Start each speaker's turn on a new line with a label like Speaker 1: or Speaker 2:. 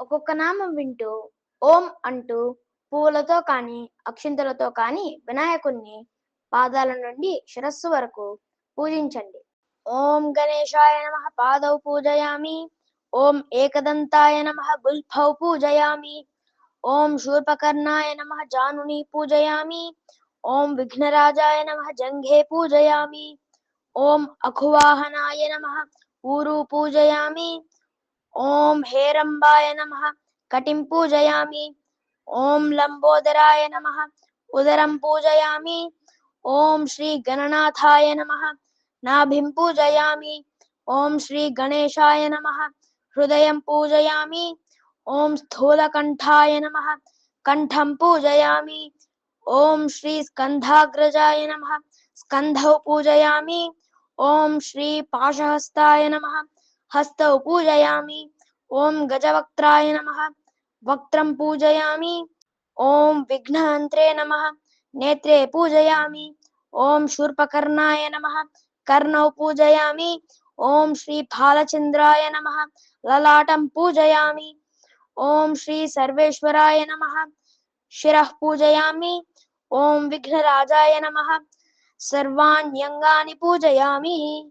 Speaker 1: ఒక్కొక్క నామం వింటూ ఓం అంటూ పువ్వులతో కానీ అక్షింతలతో కానీ వినాయకుణ్ణి పాదాల నుండి శిరస్సు వరకు పూజించండి. ఓం గణేశాయ నమ పాదౌ పూజయామి. ఓం ఏకదంతాయ నమ గుల్ఫౌ పూజయామి. ఓం శూర్పకర్ణాయ నమ జానుని పూజయామి. ఓం విఘ్నరాజాయ నమ జంఘే పూజయామి. ఓం అఖువాహనాయ నమ ఊరు పూజయామి. ॐ हेरम्बाय नमः, कटिं पूजयामि। ॐ लम्बोदराय नमः, उदरं पूजयामि। ॐ श्रीगणनाथाय नमः श्री पूजयामि नम, हृदय पूजयामी। हृदयं स्थूलकंठाय नम कंठम पूजयामी। ओम श्री स्कंधाग्रजाय नम स्कंध पूजयामी। ओम श्री पाशहस्ताय नमः हस्तौ पूजयामि। ॐ गजवक्त्राय नमः। वक्त्रं पूजयामि। ॐ विघ्नहन्त्रे नमः। नेत्रे पूजयामि। शूर्पकर्णा शूर्पकर्णाय नमः। कर्णौ ओम श्री श्रीफालचन्द्राय नमः। ललाटं पूजयामि। ओम श्री सर्वेश्वराय नमः। शिरः पूजयामि। ओम विघ्नराजाय नमः। सर्वाण्यङ्गानि पूजयामी।